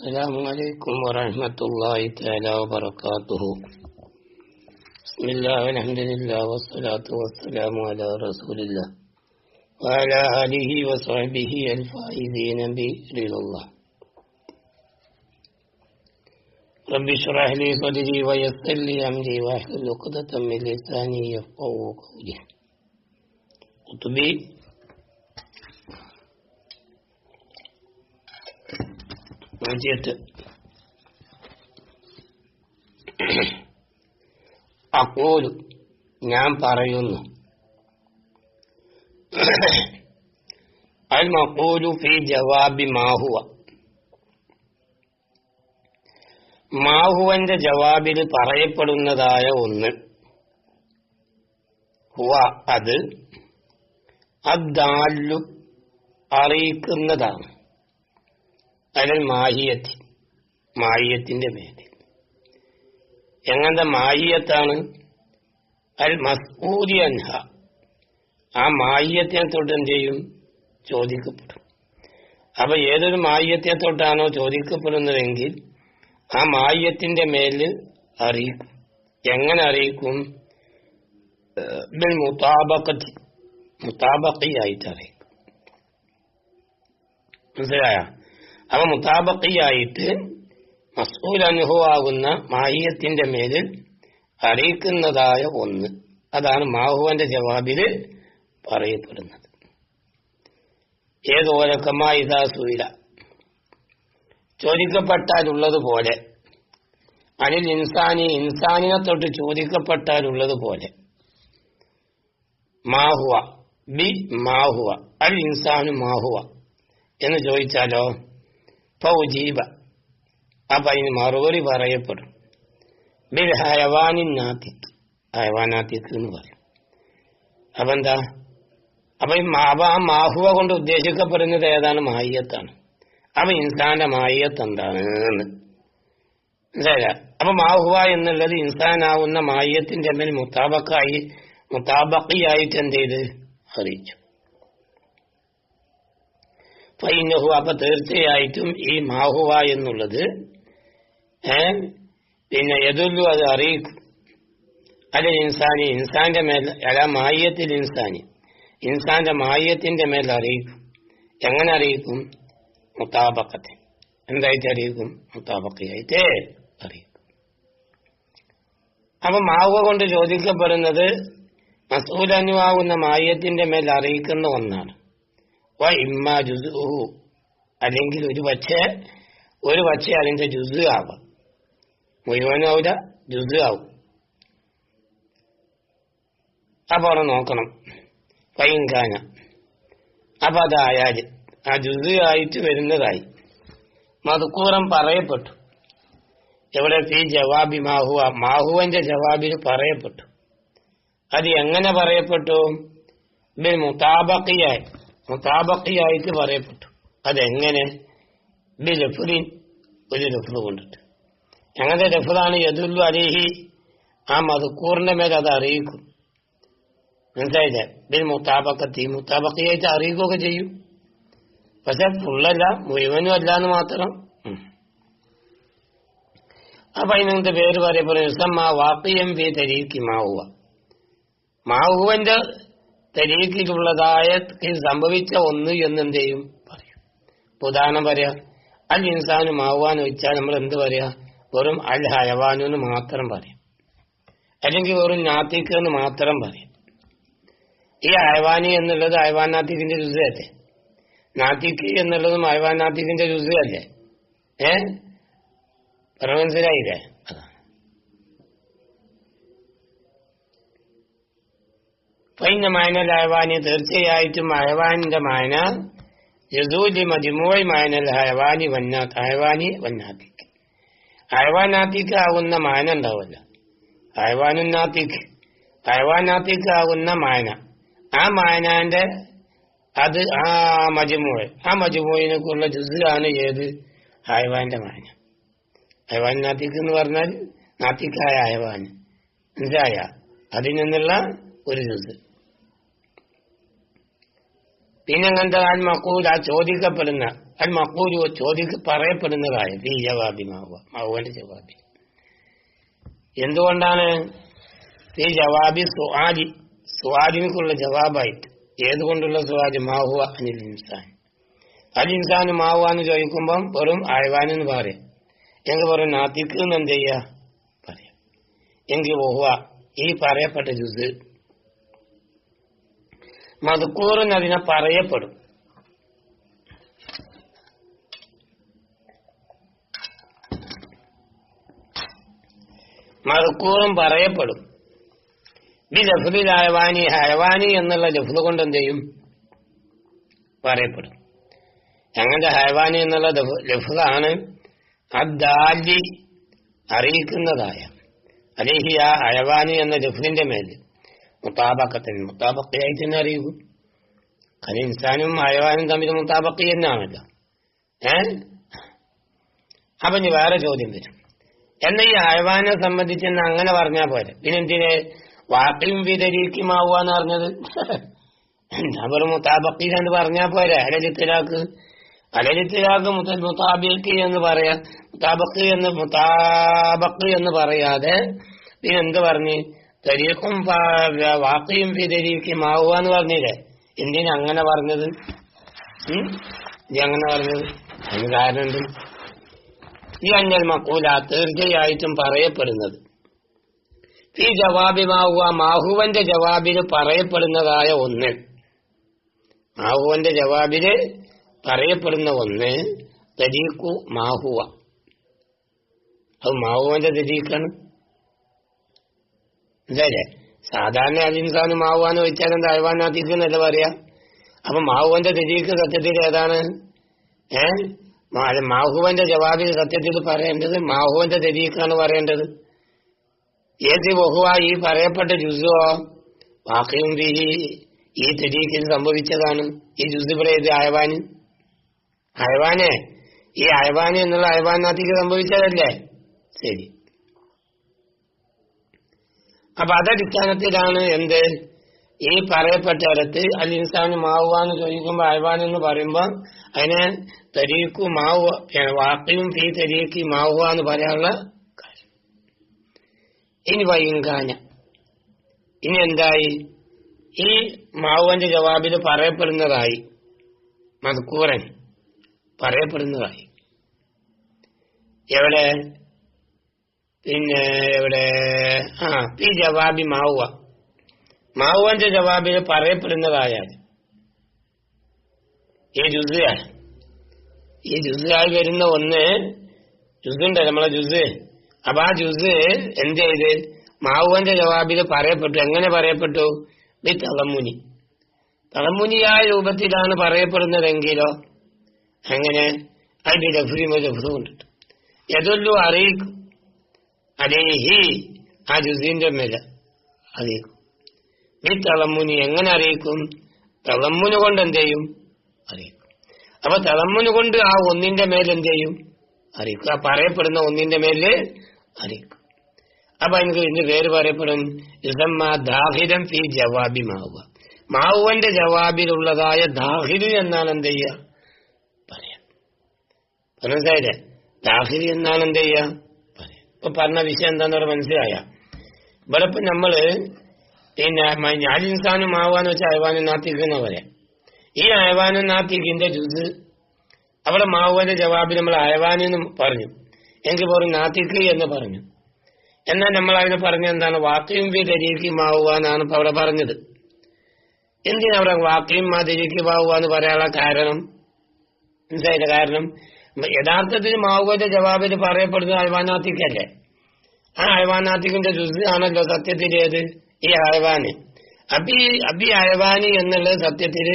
السلام عليكم ورحمة الله تعالى وبركاته. بسم الله والحمد لله والصلاة والسلام على رسول الله وعلى آله وصحبه الفائزين برضا الله. رب اشرح لي صدري ويسر لي أمري واحلل عقدة من لساني يفقهوا قولي. قطبي നൂറ്റിയെട്ട് അക്കോലു ഞാൻ പറയുന്നു. അൽ മക്കൂലു ഫി ജവാബി മാഹുവ. മാഹുവന്റെ ജവാബിൽ പറയപ്പെടുന്നതായ ഒന്ന് ഹുവ അത് അദ്ദാലു അറിയിക്കുന്നതാണ്. അലൽ മാഹിയത്തി മാഹിയത്തിന്റെ മേൽ എങ്ങനത്തെ മാഹിയത്താണ്? അൽ മസ്ഊദി അൻഹ. ആ മാഹിയത്തിനെ തൊട്ട് എന്ത് ചെയ്യും? ചോദിക്കപ്പെടും. അപ്പൊ ഏതൊരു മാഹിയത്തെ തൊട്ടാണോ ചോദിക്കപ്പെടുന്നതെങ്കിൽ ആ മാഹിയത്തിന്റെ മേലിൽ അറിയിക്കും. എങ്ങനെ അറിയിക്കും? മുത്താബക്കത്തി മുത്താബക്കയായിട്ട് അറിയിക്കും. മനസ്സിലായോ? അവ മുതാബക്കിയായിട്ട് മസൂൽ അനുഭവമാകുന്ന മാഹിയത്തിന്റെ മേലിൽ അറിയിക്കുന്നതായ ഒന്ന്. അതാണ് മാഹുവന്റെ ജവാബിൽ പറയപ്പെടുന്നത്. ഏതോലക്കമായി ചോദിക്കപ്പെട്ടാലുള്ളതുപോലെ. അനിൽ ഇൻസാനി ഇൻസാനിനെ തൊട്ട് ചോദിക്കപ്പെട്ടാലുള്ളതുപോലെ. മാഹുവ ബി മാഹുവ അൽ ഇൻസാനു മാഹുവ എന്ന് ചോദിച്ചാലോ? ഫൗജീബ അപ്പൊ അതിന് മറുപടി പറയപ്പെടും. ബിൽ ഹയവാനിൻ നാത്തിക്. ഹയവാനാത്തിക് എന്ന് പറയും. അപ്പൊ അപ്പൊ ഈ ആ മാഹുവ കൊണ്ട് ഉദ്ദേശിക്കപ്പെടുന്നത് ഏതാണ്? മാഹിയത്താണ്. അപ്പൊ ഇൻസാന്റെ മാഹിയത്ത് എന്താണ് എന്ന്. മനസ്സിലായില്ല? അപ്പൊ മാഹുവ എന്നുള്ളത് ഇൻസാനാവുന്ന മാഹിയത്തിന്റെ മേൽ മുത്താബക്കായി മുത്താബക്കിയായിട്ട് എന്ത് ചെയ്ത്? അറിയിച്ചു. ഫൈനഹു അപ്പൊ തീർച്ചയായിട്ടും ഈ മാഹുവ എന്നുള്ളത് പിന്നെ എതുല്ലു അത് അറിയിക്കും. അല്ല ഇൻസാനി ഇൻസാന്റെ മേൽ അല്ല മായത്തിൽ ഇൻസാനി ഇൻസാന്റെ മായത്തിന്റെ മേൽ അറിയിക്കും. എങ്ങനെ അറിയിക്കും? മുത്താബക്കത്തെ. എന്തായിട്ട് അറിയിക്കും? മുത്താബക്കയായിട്ട് അറിയിക്കും. അപ്പൊ മാവുക കൊണ്ട് ചോദിക്കപ്പെടുന്നത് മസൂലനുവാകുന്ന മായത്തിന്റെ മേൽ അറിയിക്കുന്ന ഒന്നാണ്. ഇമ്മ ജുസു അല്ലെങ്കിൽ ഒരു പക്ഷേ ഒരു പക്ഷേ അതിന്റെ ജുസ് ആവാം മുഴുവനാവില്ല ജുസ് ആവും അപ്പൊ അവിടെ നോക്കണം പൈങ്കാന അപ്പൊ അതായാൽ ആ ജുസ് ആയിട്ട് വരുന്നതായി മധുക്കൂറം പറയപ്പെട്ടു എവിടെ ഈ ജവാബി മാഹുവ മാഹുവന്റെ ജവാബിൽ പറയപ്പെട്ടു അത് എങ്ങനെ പറയപ്പെട്ടു മുതാബക്കിയായി മുതാബക്കിയായിട്ട് പറയപ്പെട്ടു. അതെങ്ങനെ? ബി ലഫുദിൻ ഒരു ലഫുദ് കൊണ്ടിട്ട്. ഞങ്ങളുടെ ലഫുദാണ് യദുല്ലു അലിഹി. ആ മധുക്കൂറിന്റെ മേൽ അത് അറിയിക്കും. മനസ്സിലായില്ലേ? ബിൽ മുത്താബക്കത്തി മുത്താബക്കിയായിട്ട് അറിയിക്കുകയൊക്കെ ചെയ്യും. പക്ഷെ ഫുള്ളല്ല മുഴുവനും അല്ല എന്ന് മാത്രം. അപ്പൊ അതിനകത്ത് പേര് പറയപ്പെടുന്ന വാക്കിയം ഫി തരീക്കി മാവുക മാവുവന്റെ തരീക്കിലുള്ളതായ സംഭവിച്ച ഒന്ന് എന്നെന്ത് ചെയ്യും പറയും ഉദാഹരണം പറയാ അൽ ഇൻസാനും ആവാനും വെച്ചാൽ നമ്മൾ എന്ത് പറയാ? വെറും അൽ ഹയവാനു എന്ന് മാത്രം പറയും. അല്ലെങ്കിൽ വെറും നാത്തിക്ക് എന്ന് മാത്രം പറയും. ഈ അയവാനി എന്നുള്ളത് അയവാൻ നാത്തിക്കിന്റെ രുചിയല്ലേ നാത്തിക്ക് എന്നുള്ളതും അയവാൻ നാത്തിക്കിന്റെ രുചിയല്ലേ ഏ? മനസ്സിലായില്ലേ ഫൈന മായനൽ ഹയവാനി തീർച്ചയായിട്ടും ഹയവാനിന്റെ മായന യസൂലി മതിമൂഴി മായനൽ ഹയവാനി വന്നാത്ത് ഹയവാനി വന്നാത്തിക്ക്. ഹയവാനാത്തിക്ക് ആകുന്ന മായന ഉണ്ടാവില്ല. ഹയവാനുന്നാത്തിക്ക് ഹയവാനാത്തിക്ക് ആകുന്ന മായന. ആ മായനാന്റെ അത് ആ മജിമൂഴ് ആ മജിമൂഴിനൊക്കെയുള്ള ജുസാണ് ഏത്? ഹയവാന്റെ മായന. ഹയവാൻ നാത്തിക്ക് എന്ന് പറഞ്ഞാൽ നാത്തിക്കായ ഹയവാൻ മനസ്സിലായ അതിൽ നിന്നുള്ള ഒരു ജുസ് പിന്നെ അങ്ങനത്തെ ആൽ മക്കൂൽ ആ ചോദിക്കപ്പെടുന്ന അത് മക്കൂരു ചോദിക്ക് പറയപ്പെടുന്നതായ ഈ ജവാബി മാവുക മാവുവിന്റെ ജവാബി. എന്തുകൊണ്ടാണ് ഈ ജവാബി സുആദി സുആദിനിക്കുള്ള ജവാബായിട്ട് ഏതുകൊണ്ടുള്ള സുആദി മാഹുവ അനിൽ ഇൻസാൻ? അൽ ഇൻസാൻ മാവുക എന്ന് ചോദിക്കുമ്പം വെറും അയവാനെന്ന് പറയാം. എങ്കിൽ പറയും നാത്തിക്ക് എന്ത് ചെയ്യാ പറയാം. എങ്കിൽ ഓഹുവ ഈ പറയപ്പെട്ട ജുസ് മധുക്കൂറിന് അതിനെ പറയപ്പെടും. മധുക്കൂറും പറയപ്പെടും. ബി ലഫ്ലിൽ ഹയവാനി ഹയവാനി എന്നുള്ള ലഫ്ല് കൊണ്ട് എന്ത് ചെയ്യും? പറയപ്പെടും. ഞങ്ങളുടെ ഹയവാനി എന്നുള്ള ലഫ്ലാണ് അദ്ദാലി അറിയിക്കുന്നതായ. അലേഹിയ ആ ഹയവാനി എന്ന ലഫ്ലിന്റെ മേൽ മുത്താബക്കത്തിന് മുത്താബക്കയായിട്ട് തന്നെ അറിയൂ. അത് ഇൻസാനും അയവാനും തമ്മിൽ മുത്താബക്കി എന്നാണല്ലോ ഏ? അപ്പൊ ഇനി വേറെ ചോദ്യം വരും. എന്നാ ഈ അയവാനെ സംബന്ധിച്ച് എന്നാ അങ്ങനെ പറഞ്ഞാൽ പോരെ. പിന്നെന്തിന് വാക്കിയും വിതരീക്കുമാവുകയെന്ന് പറഞ്ഞത്. അവർ മുത്താബക്കി എന്ന് പറഞ്ഞാൽ പോരെ. അലലിത്തിലാക്ക് അലലിത്തിലാക്ക് മുത്താബിക്ക് എന്ന് പറയാ. മുത്താബക്ക് എന്ന് മുത്താബക്ക് എന്ന് പറയാതെ പിന്നെന്ത് പറഞ്ഞ്? തരീഖും വാക്കിയും ഫിതരീക്കുമാവുക എന്ന് പറഞ്ഞില്ലേ? എന്തിനാ അങ്ങനെ പറഞ്ഞത്? അങ്ങനെ പറഞ്ഞത്? അതിന് കാരണമുണ്ട് ഈ അഞ്ഞൽ മക്കൂല തീർച്ചയായിട്ടും പറയപ്പെടുന്നത്. ഈ ജവാബിമാവുക മാഹുവന്റെ ജവാബിൽ പറയപ്പെടുന്നതായ ഒന്ന്. മാഹുവന്റെ ജവാബിൽ പറയപ്പെടുന്ന ഒന്ന് തരീഖു മാഹുവ. അത് മാഹുവന്റെ തരീഖാണ്. അല്ലേ സാധാരണ അലിൻസാന് വെച്ചാൽ എന്താ അയവാനാത്തിക്ക് എന്നല്ല പറയാ? അപ്പൊ മാഹുവന്റെ തെരീക്ക് സത്യത്തിൽ ഏതാണ്? ഏ? മാഹുവന്റെ ജവാബിൽ സത്യത്തിൽ പറയേണ്ടത് മാഹുവന്റെ തെരീക്കാണ് പറയേണ്ടത്. ഏത് ബഹുവ ഈ പറയപ്പെട്ട ജുസോ വാക്കയും ബിഹി ഈ തെരീക്കിൽ സംഭവിച്ചതാണ്? ഈ ജുസ് പറയത് അയവാന് അയവാനെ ഈ അയവാന് എന്നുള്ള അയവാനാത്തിക്ക് സംഭവിച്ചതല്ലേ? ശരി. അപ്പൊ അതടിസ്ഥാനത്തിലാണ് എന്ത്? ഈ പറയപ്പെട്ട ഇടത്ത് അൽ ഇൻസാന് മാവുവാന്ന് ചോദിക്കുമ്പോ ചോദിക്കുമ്പോൾ അയവാൻ എന്ന് പറയുമ്പോൾ അതിനെ തരീക്കു മാവു വാക്കിയും ഫീ തരീക്ക് മാവുക എന്ന് പറയാനുള്ള കാര്യം. ഇനി വൈകാന ഇനി എന്തായി? ഈ മാവുവന്റെ ജവാബിൽ പറയപ്പെടുന്നതായി മധുക്കൂറൻ പറയപ്പെടുന്നതായി. എവിടെ? പിന്നെ എവിടെ? ആ ഈ ജവാബി മാവുക മാവുവന്റെ ജവാബിൽ പറയപ്പെടുന്നതായാൽ ഈ ജുസാണ് ഈ ജുസായി വരുന്ന ഒന്ന് ജുസുണ്ട് നമ്മളെ ജുസ് അപ്പൊ ആ ജുസ് എന്ത് ചെയ്ത്? മാവുവന്റെ ജവാബിൽ പറയപ്പെട്ടു. എങ്ങനെ പറയപ്പെട്ടു? ബി തളമുനി. തളമുനിയായ രൂപത്തിലാണ് പറയപ്പെടുന്നതെങ്കിലോ? അങ്ങനെ അതിന്റെ ലഫ്രു കൊണ്ടിട്ട്. എതൊല്ലു അറിയിക്കും. അലേഹി ആ ജുസീന്റെ മേല. അറിയിക്കും ഈ തളമുനി എങ്ങനെ അറിയിക്കും? തളമുന് കൊണ്ട് എന്ത് ചെയ്യും? അറിയിക്കും. അപ്പൊ തളമുന് കൊണ്ട് ആ ഒന്നിന്റെ മേൽ ചെയ്യും? അറിയിക്കും. ആ പറയപ്പെടുന്ന ഒന്നിന്റെ മേൽ അറിയിക്കും. അപ്പൊ എനിക്ക് ഇതിന്റെ പേര് പറയപ്പെടും. ഇസമ്മ ദാഹിരം ഫി ജവാബി മാവുക മാവുവന്റെ ജവാബിലുള്ളതായ ദാഹിരി എന്നാണ് എന്ത് ചെയ്യുക? പറയാം. മനസ്സിലായില്ലേ? ദാഹിരി എന്നാണ് എന്ത് ചെയ്യുക? ഇപ്പൊ പറഞ്ഞ വിഷയം എന്താന്ന് പറഞ്ഞാൽ മനസ്സിലായ. ഇവിടെ ഇപ്പൊ നമ്മൾ പിന്നെ ഞാലിൻസാനും ആവാന്ന് വെച്ചാൽ അയവാനും നാത്തിക്കുന്ന പോലെ ഈ അയവാനും നാത്തിക്കിന്റെ ജുസ് അവിടെ മാവുവിന്റെ ജവാബിൽ നമ്മൾ അയവാനെന്ന് പറഞ്ഞു. എങ്കിൽ പോലും നാത്തിക്ക് എന്ന് പറഞ്ഞു. എന്നാൽ നമ്മൾ അതിനെ പറഞ്ഞ എന്താണ്? വാക്കയും ബി തരീക്ക് മാവുവാനാണ് എന്നാണ് ഇപ്പൊ അവിടെ പറഞ്ഞത്. എന്തിനാ അവിടെ വാക്യം മാ മാവുവാന്ന് പറയാനുള്ള കാരണം? മനസ്സിലായില്ല കാരണം? യഥാർത്ഥത്തിൽ മാവുവിന്റെ ജവാബിൽ പറയപ്പെടുന്നത് അയവാനാത്തിക്കല്ലേ ആ അയവാനാത്തിക്കിന്റെ ജുസ് ആണല്ലോ സത്യത്തിൽ ഏത്? ഈ അയവാന് അബി അബി അയവാനി എന്നുള്ളത് സത്യത്തിൽ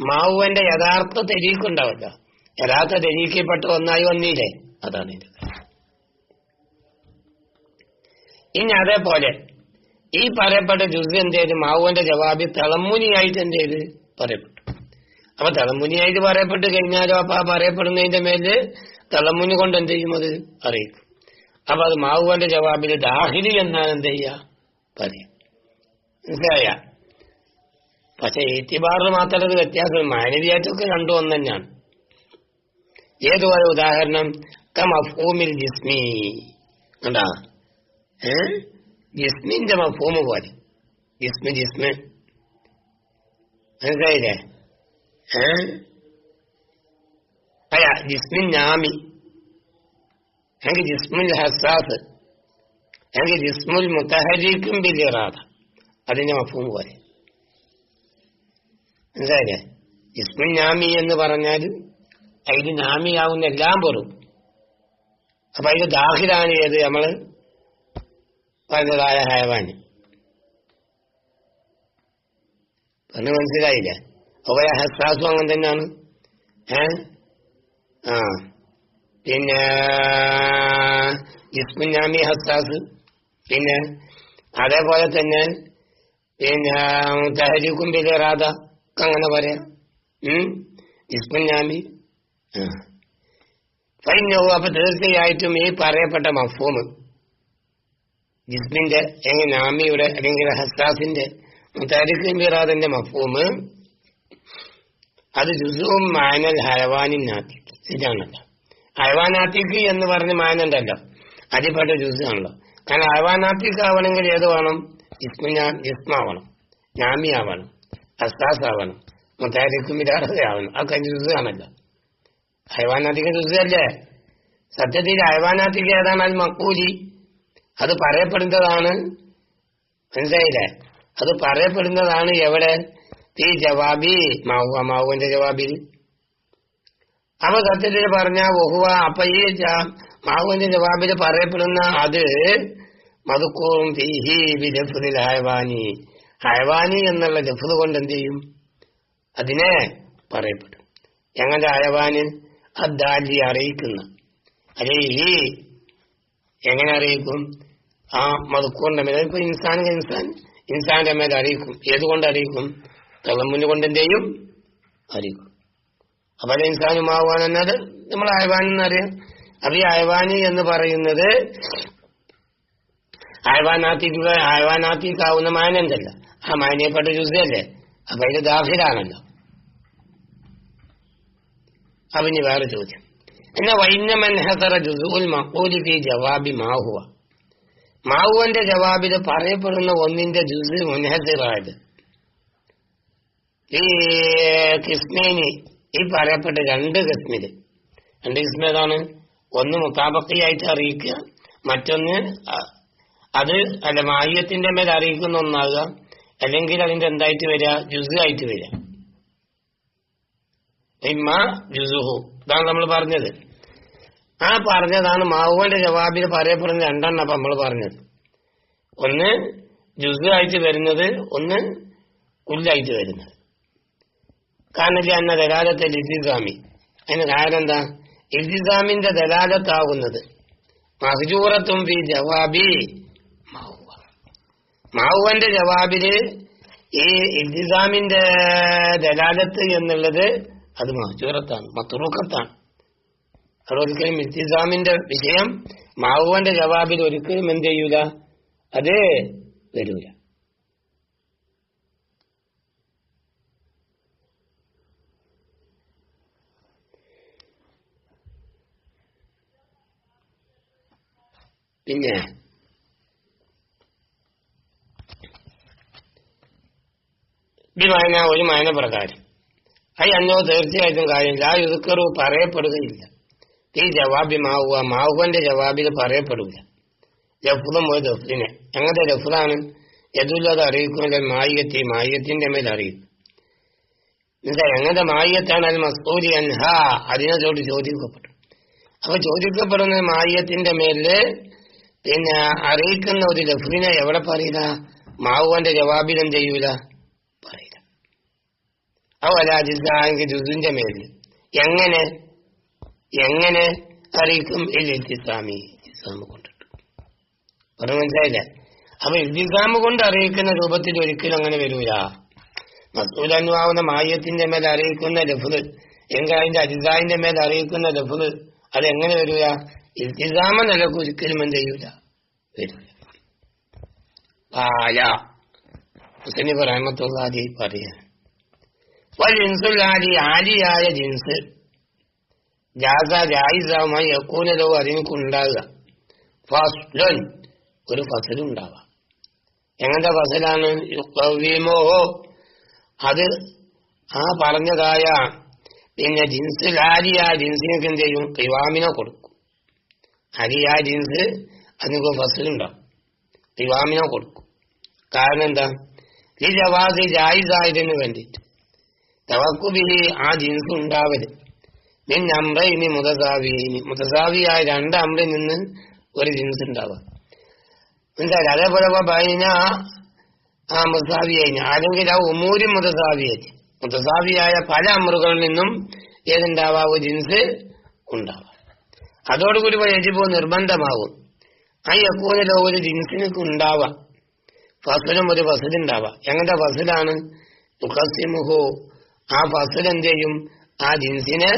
മാവുവന്റെ യഥാർത്ഥ തെരീക്കുണ്ടാവില്ല. യഥാർത്ഥ തെരീക്കപ്പെട്ട ഒന്നായി വന്നില്ലേ? അതാണ് ഇനി അതേപോലെ ഈ പറയപ്പെട്ട ജുസ് എന്ത് ചെയ്ത്? മാവുവന്റെ ജവാബി തളമുനിയായിട്ട് എന്ത് ചെയ്ത്? പറയപ്പെട്ടു അപ്പൊ തളമുനിയായിട്ട് പറയപ്പെട്ട് കഴിഞ്ഞാലോ അപ്പൊ ആ പറയപ്പെടുന്നതിന്റെ മേൽ തളമുനി കൊണ്ട് എന്ത് ചെയ്യും അത്? അറിയിക്കും. അപ്പൊ അത് മാവുവന്റെ ജവാബിൽ ദാഹിരി എന്നാണ് എന്ത് ചെയ്യുക പറയും. മനസ്സിലായ? പക്ഷെ ഏറ്റിബാറിൽ മാത്രം അത് വ്യത്യാസം മാനവിയായിട്ടൊക്കെ രണ്ടു ഒന്ന് തന്നെയാണ്. ഏതുപോലെ ഉദാഹരണം? കമഫൂമിൽ ജിസ്മി. കണ്ടാ? ഏ? ജിസ്മിന്റെ മഫൂമ് പോലെ. ജിസ്മി ജിസ്മി. മനസ്സിലായില്ലേ? അല്ല ജിസ്മിൻ ഞാമി അല്ലെങ്കിൽ ജിസ്മുൽ ഹസാസ്. അല്ലെങ്കിൽ ജിസ്മുൽ മുത്തഹരിക്കും ബിലിറാദ. അതിന്റെ മഫൂം പോലെ മനസ്സിലായില്ലേ? ജിസ്മുൽ ഞാമി എന്ന് പറഞ്ഞാൽ അതിൽ നാമിയാവുന്ന എല്ലാം പെറും അപ്പൊ അതിന് ദാഹിലാണ് ഏത് നമ്മൾ പറഞ്ഞതായ ഹയവാണ് പറഞ്ഞ് മനസ്സിലായില്ലേ? അതുപോലെ ഹസാസും അങ്ങനെ തന്നെയാണ്. ഏ? ആ. പിന്നെ ജിസ്മുനാമി ഹസാസ് പിന്നെ അതേപോലെ തന്നെ പിന്നെ തഹരിക്കും ബിലിറാദ അങ്ങനെ പറയാം. ആ. ഫൈനവും അപ്പൊ തീർച്ചയായിട്ടും ഈ പറയപ്പെട്ട മഫൂമ് ജിസ്മിന്റെ അല്ലെങ്കിൽ നാമിയുടെ അല്ലെങ്കിൽ ഹസാസിന്റെ തരിക്കും ബിറാദിന്റെ മഫൂമ് അത് ജുസുവും മാനൽ ഹയവാനിൻ ഇതാണല്ലോ. ഹയവാനാത്തിക്ക് എന്ന് പറഞ്ഞ് മാനുണ്ടല്ലോ. അതിൽപ്പെട്ട ജുസാണല്ലോ കാരണം ഹയവാനാത്തിക്ക് ആവണമെങ്കിൽ ഏത് വേണം? ജിസ്മിന ഇസ്മാവണം. ജാമി ആവണം അസ്താസ് ആവണം മുത്താരിക്കും ആവണം അതൊക്കെ ജുസാണല്ലോ അയവാനാത്തിക്ക് ഹൈവാനാത്തിക്ക് ജുസല്ലേ സത്യത്തിൽ അയവാനാത്തിക്ക് ഏതാണ്? അത് മക്കൂലി. അത് പറയപ്പെടുന്നതാണ്. മനസ്സിലായില്ലേ? അത് പറയപ്പെടുന്നതാണ് എവിടെ? ഈ ജവാബി മാവുക മാവുവിന്റെ ജവാബിൽ അപ്പൊ സത്യത്തിൽ പറഞ്ഞ ബഹുവ അപ്പൊ ഈ മാവുവിന്റെ ജവാബിൽ പറയപ്പെടുന്ന അത് മതുക്കൂറും ഫീഹി ബിലഫുദിൽ ഹയവാനി. ഹയവാനി എന്നുള്ള ജഫുദ് കൊണ്ട് എന്ത് ചെയ്യും? അതിനെ പറയപ്പെടും. ഞങ്ങളുടെ ഹയവാനിൽ? അദ്ദാലി അറിയിക്കുന്ന. അല്ലെ ഈ എങ്ങനെ അറിയിക്കും? ആ മതുക്കൂറിന്റെ മേലെ ഇപ്പൊ ഇൻസാൻ ഇൻസാൻ ഇൻസാന്റെ മേലെ അറിയിക്കും. ഏതുകൊണ്ട് അറിയിക്കും? തളമുന്ന് കൊണ്ട് എന്ത് ചെയ്യും അറിയിക്കും. അപ്പൊ ഇൻസാനുമാവാൻ എന്നത് നമ്മൾ അയവാൻ എന്നറിയാം. അപ്പൊ ഈ അയവാനി എന്ന് പറയുന്നത് അയവാനാത്തിക്ക് അയവാനാത്തിക്കാവുന്ന മാനന്തല്ല ആ മാനയെപ്പെട്ട ജുസല്ലേ? അപ്പൊ ഇത് ദാഫിലാണല്ലോ. അപ്പൊ വേറെ ചോദ്യം. എന്നാ വൈന്നമൻ ഹസറ ജുസുൽ മക്കൂലി ഫി ജവാബി മാഹുവ. മാഹുവന്റെ ജവാബിൽ പറയപ്പെടുന്ന ഒന്നിന്റെ ജുസ് മുൻഹസിറായത് ഈ കിസ്മേനി ഈ പറയപ്പെട്ട രണ്ട് കിസ്മിൽ. രണ്ട് കിസ്മ ഏതാണ്? ഒന്ന് മുത്താബക്കിയായിട്ട് അറിയിക്കുക മറ്റൊന്ന് അത് അല്ല മായത്തിന്റെ മേൽ അറിയിക്കുന്ന ഒന്നാകുക അല്ലെങ്കിൽ അതിന്റെ എന്തായിട്ട് വരിക? ജുസ് ആയിട്ട് വരിക. ഇമ്മ ജുസുഹു ഇതാണ് നമ്മൾ പറഞ്ഞത്. ആ പറഞ്ഞതാണ് മാവുവിന്റെ ജവാബിൽ പറയപ്പെടുന്ന രണ്ടെണ്ണം നമ്മൾ പറഞ്ഞത്. ഒന്ന് ജുസ് ആയിട്ട് വരുന്നത് ഒന്ന് ഉല്ലായിട്ട് വരുന്നത്. കാരണം അന്ന ദലാലത്തെ ലിസിസാമി അതിന് കാരണം എന്താ ഇൽത്തിസാമിന്റെ ദലാലത്താവുന്നത് മഹജൂറത്തും ഫി ജവാബി മാവുവ മാവുവന്റെ ജവാബിൽ ഈ ഇൽത്തിസാമിന്റെ ദലാലത്ത് എന്നുള്ളത് അത് മഹജൂറത്താണ് മത്തുറുക്കത്താണ് അവിടെ ഒരിക്കലും ഇൽത്തിസാമിന്റെ വിഷയം മാവുവന്റെ ജവാബിൽ ഒരിക്കലും എന്ത് ചെയ്യൂല? അത് വരൂല. പിന്നെ ഒരു മായന പ്രകാരം. അത് അന്നോ തീർച്ചയായിട്ടും കാര്യം ലാ യുതുക്കറു പറയപ്പെടുകയില്ല. ഈ ജവാബി മാവുക മാവുവന്റെ ജവാബിൽ പറയപ്പെടില്ല ലഫുദം ഒരു ലഫുദിനെ എങ്ങനത്തെ ലഫുദാണ് എതുള്ളത് അറിയിക്കുമല്ലോ മായത്തി മായത്തിന്റെ മേൽ അറിയിക്കും എന്താ എങ്ങനത്തെ മായത്താണ് അത് മസ്തൂരി അൻഹ? അതിനോട് ചോദിക്കപ്പെട്ടു അപ്പൊ ചോദിക്കപ്പെടുന്ന മായത്തിന്റെ മേലിൽ പിന്നെ അറിയിക്കുന്ന ഒരു ലഫുവിനെ എവിടെ പറയില്ല? മാവുവന്റെ ജവാബിൽ ചെയ്യൂല. പറയില്ല. അവല ജിസാങ്കി ജുസിന്റെ മേലിൽ എങ്ങനെ? എങ്ങനെ അറിയിക്കും? ഇല്ലിസ്ലാമി ഇസ്ലാം കൊണ്ടിട്ടു. പറഞ്ഞു മനസ്സിലായില്ല? അപ്പൊ ഇസ്ലാം കൊണ്ട് അറിയിക്കുന്ന രൂപത്തിൽ ഒരിക്കലും അങ്ങനെ വരൂല. മസൂലന്നുവാവുന്ന മായത്തിന്റെ മേൽ അറിയിക്കുന്ന ലഫുദ് എങ്കിൽ അതിന്റെ അജിസായിന്റെ മേൽ അറിയിക്കുന്ന ലഫുദ് അത് എങ്ങനെ വരൂല? ഇൽത്തിസാമ നിലയ്ക്ക് ഒരിക്കലും എന്ത് ചെയ്യൂല. വരില്ല പറയാൻ വൽ ജിൻസുൽ ആലിയായ ജിൻസ്. ജാസ ജായിസമായി യക്കൂനലോ അതിനൊണ്ടാകുക ഫസ്ലൻ ഒരു ഫസലുണ്ടാവാം എങ്ങനത്തെ ഫസലാണ്? അത് ആ പറഞ്ഞതായ പിന്നെ ജിൻസ് ലാരി ആ ജിൻസിനൊക്കെ എന്ത് ചെയ്യും? കിവാമിനെ കൊടുക്കും. അരി ജീൻസ് അതിനൊക്കെ ഫസലുണ്ടാവും കിവാമിനെ കൊടുക്കും. കാരണം എന്താ? ഈ ജവാസ് ജായിസായതിന് വേണ്ടിയിട്ട്. തവക്കുബിഹി ആ ജീൻസ് ഉണ്ടാവരുത്. മിൻ അമ്രയിനി മുതസാവിയിനി മുതസാവിയായ രണ്ട് അമ്രിൽ നിന്ന് ഒരു ജീൻസ് ഉണ്ടാവുക. മനസ്സിലായി അതേപോലെ പറഞ്ഞ ആ മുതസാവിയായി അല്ലെങ്കിൽ ആ ഉമൂരി മുതസാവിയായി മുതസാവിയായ പല അമറുകളിൽ നിന്നും ഏതുണ്ടാവാ? ഒരു ജിൻസ് ഉണ്ടാവാം അതോടുകൂടി യജിബോ നിർബന്ധമാകും ആ യക്കൂനിലോ ഒരു ജിൻസിനൊക്കെ ഉണ്ടാവാം ഫസലും ഒരു ഫസലുണ്ടാവാം എങ്ങനത്തെ ഫസലാണ്? മുഖസിമുഹോ ആ ഫസൽ എന്ത് ചെയ്യും? ആ ജിൻസിനെ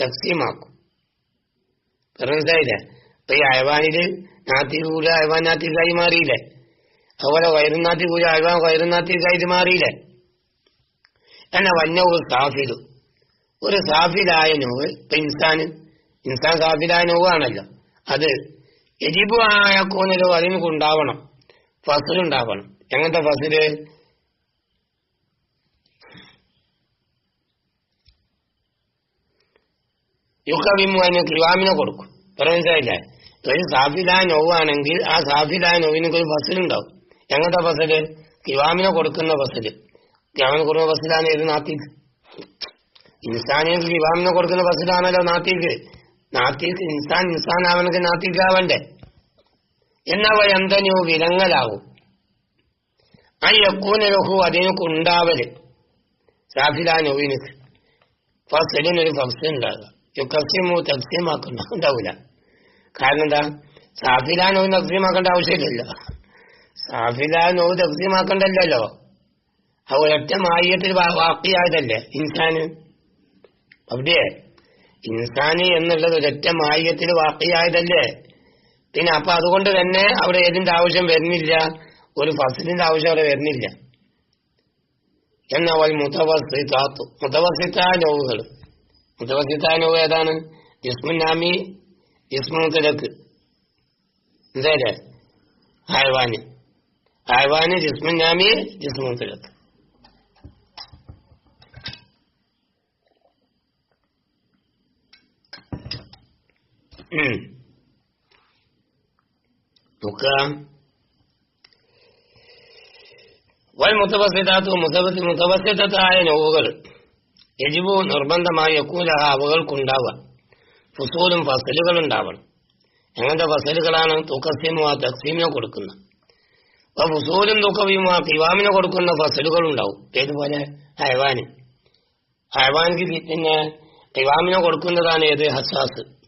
തക്സീമാക്കും മനസ്സിലായില്ലേ? ഇപ്പൊ ഈ അയവാനിൽ നാത്തി കൂല അയവാൻ നാത്തിക്കായി മാറിയില്ലേ? അതുപോലെ വയറുനാത്തി കൂല അയവാൻ വയറുനാത്തിക്കായി മാറിയില്ലേ? എന്നാ വന്നവും സാഫിലു. ഒരു സാഫിലായ നോവ് ഇപ്പൊ ഇൻസാന് ഇൻസാൻ കാഫിലായ നോവാണല്ലോ അത് എരിബു ആയ കോനലോ അതിന് ഉണ്ടാവണം. ഫസലുണ്ടാവണം എങ്ങനത്തെ ഫസൽ? യുക്കവിമു അതിന് കിവാമിനെ കൊടുക്കും. പറഞ്ഞില്ല ഒരു സാഫിലായ നോവാണെങ്കിൽ ആ സാഫിലായ നോവിന് ഒരു ഫസലുണ്ടാവും എങ്ങനത്തെ ഫസൽ? കിവാമിനെ കൊടുക്കുന്ന ഫസൽ. ക്രിവാമിനെ കൊടുക്കുന്ന ഫസലാണ് ഏത് നാത്തിക്ക്. ഇൻസാനിക്ക് കിവാമിനെ കൊടുക്കുന്ന ഫസലാണല്ലോ നാത്തിക്ക്. നാത്തിക്ക് ഇൻസാൻ ഇൻസാൻ അവനക്ക് നാത്തിക്കാവണ്ടേ എന്നാ വയന്തനോ വിലങ്ങലാവും. ആ യക്കൂനലഹു അതിനൊക്കെ ഉണ്ടാവൽ സാഫിലാ നോവിനക്ക് ഫസലിനൊരു ഫസൽ ഉണ്ടാകുക യുക്കസ്യമോ തക്സ്യമാക്കുന്നുണ്ടാവില്ല കാരണം എന്താ സാഫിലാ നോ തസ്യമാക്കേണ്ട ആവശ്യമില്ലല്ലോ. സാഫിലാ നോ തസ്യമാക്കണ്ടല്ലോ ആ ഒരൊറ്റ മായത്തിൽ വാക്കിയായതല്ലേ ഇൻസാന്? അവിടെ ഇൻസാന് എന്നുള്ളത് ഒരൊറ്റ മായികത്തിൽ വാക്കിയായതല്ലേ പിന്നെ അപ്പൊ അതുകൊണ്ട് തന്നെ അവിടെ ഏതിന്റെ ആവശ്യം വരുന്നില്ല? ഒരു ഫസലിന്റെ ആവശ്യം അവിടെ വരുന്നില്ല. എന്നാ വൽ മുതവസിത്താത്തു മുതവസിത്ത നോവുകൾ. മുതവസിത്ത നോവ് ഏതാണ്? ജിസ്മുനാമി ജിസ്മു തിലക്ക്. ആയവാന് ആയവാന് ഹൈവാന്. ജിസ്മുനാമി ജിസ്മു നോക്കുക വൽ മുത്തവസിതാത്തു മുത്തവസി മുത്തവസിത്തായ നോവുകൾ. യജിബു നിർബന്ധമായ യക്കൂലഹ അവകൾക്കുണ്ടാവുക ഫുസൂലും ഫസലുകൾ ഉണ്ടാവണം എങ്ങനത്തെ ഫസലുകളാണ്? തുക്കസീമോ ആ തക്സീമിനെ കൊടുക്കുന്ന. അപ്പൊ ഫുസൂലും തുക്കവിയും ആ തിവാമിനെ കൊടുക്കുന്ന ഫസലുകൾ ഉണ്ടാവും ഏതുപോലെ? ഹൈവാന്. ഹൈവാനിക്ക് പിന്നെ തിവാമിനെ കൊടുക്കുന്നതാണ് ഏത്? ഹസാസ്.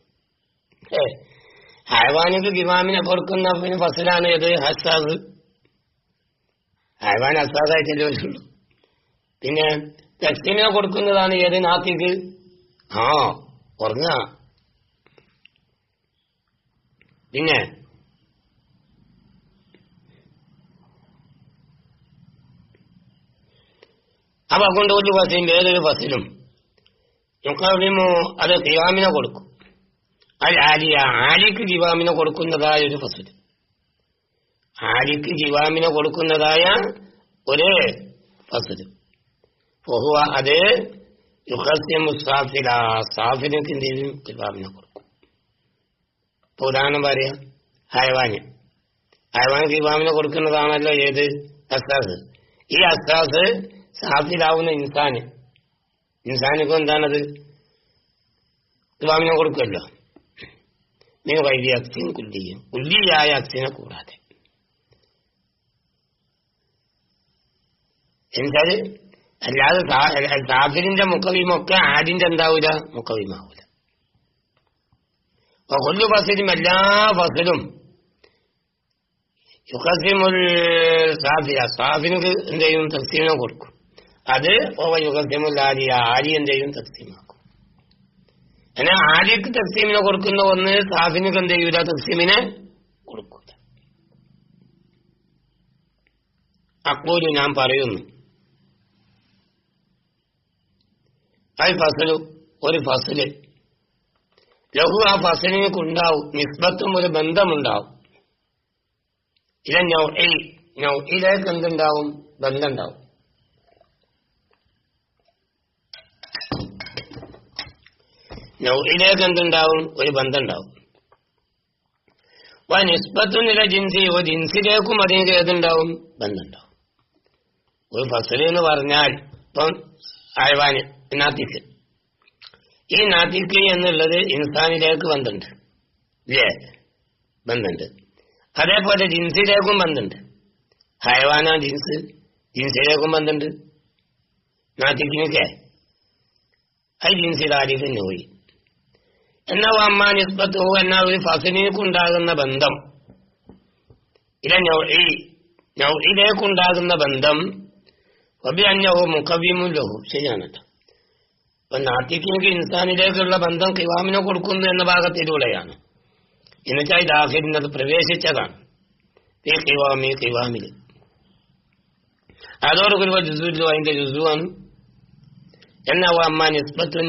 ഹൈവാനിക്ക് ഗിമാമിനെ പൊറുക്കുന്ന പിന്നെ ഫസലാണ് ഏത്? ഹസാസ് ഹൈവാൻ ഹസാസായിട്ടല്ലേ ചോദിച്ചുള്ളൂ പിന്നെ തെക്കിനെ കൊടുക്കുന്നതാണ് ഏത്? നാത്തിക്ക്. ആ ഉറങ്ങ പിന്നെ അപ്പൊ അക്കൊണ്ട് ഒരു ഫസിലും ഏതൊരു ഫസിലും യുക്കാവിമോ അത് കിവാമിനെ കൊടുക്കും. അൽ ആലിക്ക് ജീവാമിന കൊടുക്കുന്നതായ ഒരു ഫസൽ. ആലിക്ക് ജീവാമിന കൊടുക്കുന്നതായ ഒരു ഫസൽ. ഫഹുവ അത് യുഹസ്യം സാഫില സാഫിനക്ക് കൊടുക്കും. ഇപ്പൊ ഉദാഹരണം പറയാ ഹൈവാന്. ഹൈവാന് ജീവാമിന കൊടുക്കുന്നതാണല്ലോ ഏത്? അസ്താസ് ഈ അസ്താസ് സാഫിലാവുന്ന ഇൻസാന്. ഇൻസാനിപ്പോ എന്താണത്? ജീവാമിന കൊടുക്കുമല്ലോ നിങ്ങൾ വൈദ്യ അക്സിൻ കുല്ലിയും കുല്ലിയായ അക്സിനെ കൂടാതെ എന്നുവെച്ചാൽ അല്ലാതെ സാഫിലിന്റെ മുക്കവിമൊക്കെ ആദിന്റെ എന്താവൂല മുക്കവിമാവൂല അപ്പൊ കൊല്ലു ഫസലും എല്ലാ ഫസലും യുക്കസിമുൽ സാഫിയ സാഫിനക്ക് എന്ത് ചെയ്യും തക്സീമിനെ കൊടുക്കും അത് ഓവ യുക്കസിമുൽ ആലിയ ആലി എന്ത് ചെയ്യും തക്സീമാക്കും എന്നാൽ ആര്യക്ക് തക്സീമിനെ കൊടുക്കുന്ന ഒന്ന് സാഫിനക്ക് എന്ത് ചെയ്യൂല? തക്സീമിനെ കൊടുക്കൂല. അക്കൂലു ഞാൻ പറയുന്നു ഫസലു ഒരു ഫസൽ. ലഹു ആ ഫസലിനൊക്കെ ഉണ്ടാവും നിസ്ബത്തും ഒരു ബന്ധമുണ്ടാവും. ഇല്ല ഞൗ ഇലേക്ക് എന്തുണ്ടാവും? ബന്ധമുണ്ടാവും. നൗഇലേക്ക് എന്തുണ്ടാവും ഒരു ബന്ധം ഉണ്ടാവും നിസ്ബത്തുനില ജിൻസി ഓ ജിൻസിലേക്കും അതിന് ഏതുണ്ടാവും? ബന്ധമുണ്ടാവും ഒരു ഫസൽ എന്ന് പറഞ്ഞാൽ ഇപ്പം അയവാന് നാത്തിക്ക്. ഈ നാത്തിക്ക് എന്നുള്ളത് ഇൻസാനിലേക്ക് ബന്ധമുണ്ട് ഇല്ലേ ബന്ധമുണ്ട് അതേപോലെ ജിൻസിലേക്കും ബന്ധമുണ്ട് ഹയവാന ജിൻസ് ജിൻസിലേക്കും ബന്ധമുണ്ട് നാത്തിക്കിനൊക്കെ. അത് ജിൻസിലാരിക്കും നോയി. എന്നാ അമ്മാ നിസ്ബത്ത് എന്നാ ഒരു ഫസലിനുണ്ടാകുന്ന ബന്ധം. ഇല്ല ഞൗഇലേക്കുണ്ടാകുന്ന ബന്ധം. വബി അന്യഹോ മുഖവ്യമും ലഹു ശരിയാണല്ലോ അപ്പൊ നാട്ടിലേക്ക് ഇൻസാനിലേക്കുള്ള ബന്ധം കിവാമിനെ കൊടുക്കുന്നു എന്ന ഭാഗത്തിലൂടെയാണ്. എന്നുവെച്ചാൽ ഇത് ദാഹിരിനത് പ്രവേശിച്ചതാണ്. ഈ കിവാമി കിവാമിൽ അതോടുകൂടി ജുസുല്ലോ അതിന്റെ ജുസുവാണ് എന്നാ അമ്മ നിസ്ബത്തുൻ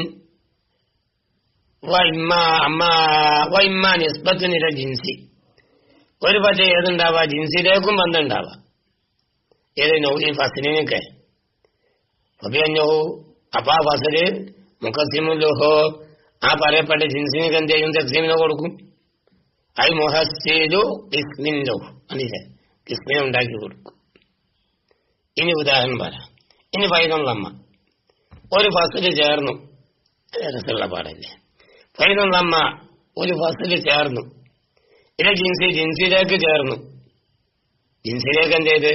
വൈമ്മ നിസ്ബത്തിനില ജിൻസി. ഒരു പക്ഷേ ഏതുണ്ടാവുക ജിൻസിലേക്കും ബന്ധം ഉണ്ടാവാ ഏത് നൗലി ഫസലിനൊക്കെ? അഭിയഞ്ഞോ അപ്പൊ ആ ഫസൽ മുഖസിമുലോഹോ ആ പറയപ്പെട്ട ജിൻസിനൊക്കെ എന്ത് ചെയ്യും? തക്സീമിനെ കൊടുക്കും. ഐ മുഹസ്സീലു കിസ്മിൻ അല്ലേ? കിസ്മിനെ ഉണ്ടാക്കി കൊടുക്കും. ഇനി ഉദാഹരണം പറയാം. ഇനി വൈകുന്നമ്മ ഒരു ഫസൽ ചേർന്നു. രസമുള്ള പാടല്ലേ? ഫൈനമ്മ ഒരു ഫസ്റ്റിൽ ചേർന്നു. ഇല്ല ജിൻസി ജിൻസിയിലേക്ക് ചേർന്നു. ജിൻസിലേക്ക് എന്ത് ചെയ്ത്?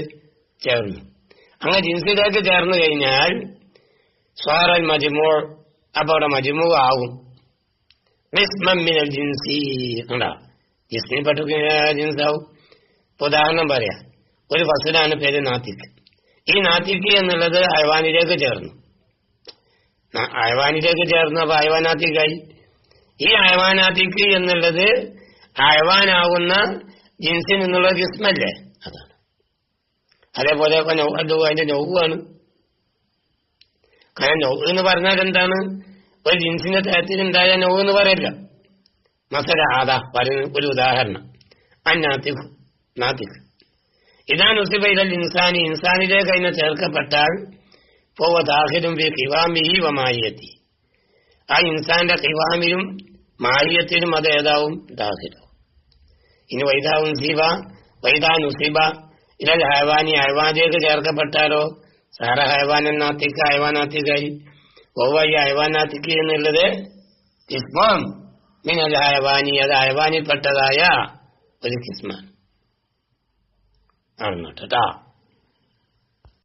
ചേർന്നു. അങ്ങനെ ജിൻസിയിലേക്ക് ചേർന്നു കഴിഞ്ഞാൽ സ്വാറൽ മജിമോൾ അപ്പൊ അവിടെ മജിമു ആവും. മിനൽ ജിൻസി ഉണ്ടാ ജിസ്മിൽ പെട്ടു ജിൻസാവും. ഇപ്പൊ ഉദാഹരണം പറയാ. ഒരു ഫസ്റ്റിലാണ് പേര് നാത്തിക്ക്. ഈ നാത്തിക്ക് എന്നുള്ളത് അയവാനിലേക്ക് ചേർന്നു. അയവാനിലേക്ക് ചേർന്നു അപ്പൊ അയവാനാത്തിക്കായി ഈ അയവാനാത്തിക്ക് എന്നുള്ളത് അയവാനാവുന്ന ജിൻസിൽ നിന്നുള്ള കിസ്മല്ലേ അതാണ്. അതേപോലെ അത് അതിന്റെ നൗവാണ്. കാരണം നൗ എന്ന് പറഞ്ഞാൽ എന്താണ്? ഒരു ജിൻസിന്റെ തരത്തിൽ തരത്തിലുണ്ടായ നൗ എന്ന് പറയില്ല. മസല ആദാ പറയുന്ന ഒരു ഉദാഹരണം. അന്നാത്തിഖ് നാത്തിഖ്. ഇതാണ് ഉസിബൈലൽ ഇൻസാനി. ഇൻസാനിലേക്ക് അതിനെ ചേർക്കപ്പെട്ടാൽ പോവ ദാഹിലും വി വമായിയത്തി ആ ഇൻസാന്റെ കിവാമിലും മാഹിയത്തിലും അത് ഏതാവും? ദാഹിലും ഇനി വൈദാ ഉൻസിബ വൈദാ നുസീബ ഇല്ല ഹൈവാനി ഹൈവാനിലേക്ക് ചേർക്കപ്പെട്ടാലോ? സാറ ഹൈവാനാത്തിക്ക ഹൈവാനാത്തിക്കായി ഒവ്വായി ഹൈവാനാത്തിക്ക് എന്നുള്ളത് കിസ്മം നിങ്ങൾ ഹൈവാനി അത് ഹൈവാനിൽപ്പെട്ടതായ ഒരു കിസ്മാണ് ആണ് കേട്ടോ